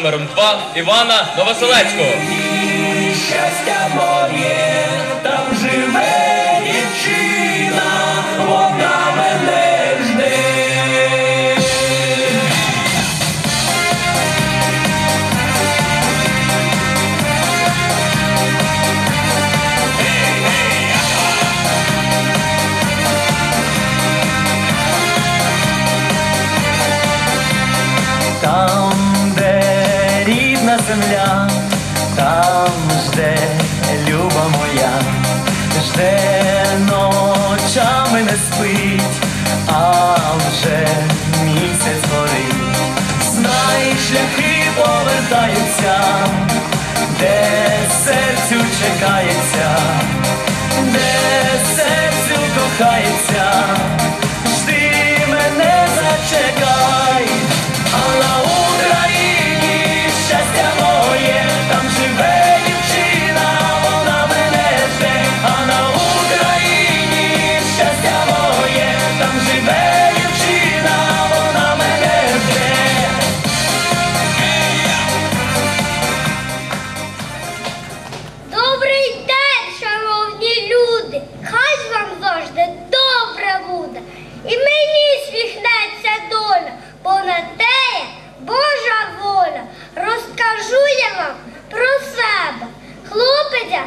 номером 2 Івана Новоселецького. щастя моє, земля, там жде люба моя, жде ночами не спить, а вже завжди добре буде. І мені сміхнеться доля, бо на те є Божа воля. Розкажу я вам про себе. Хлопця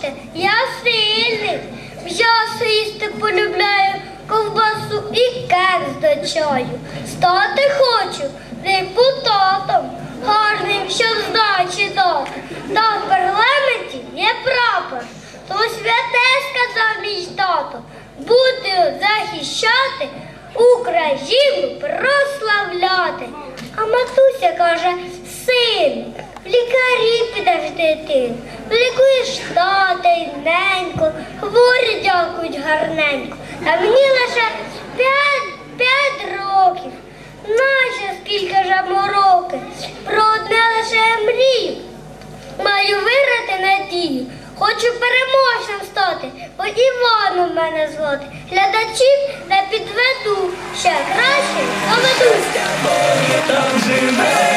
бачите, я сильний. М'ясо їсти полюбляю, ковбасу і кекс до чаю. Стати хочу депутатом, гарним, щоб здачі дати. Та в парламенті є прапор. То святе сказав мій тато. Буду захищати, Україну прославляти. А матуся каже, син, в лікарі підеш дитину, лікуєш тата й ненько, хворі дякують гарненько. А мені лише п'ять, років. Наче скільки ж мороки, про одне лише мрію. Маю виграти надію. Хочу переможцем стати, бо Івану в мене звати. Глядачів не підведу, ще краще доведу. Там живе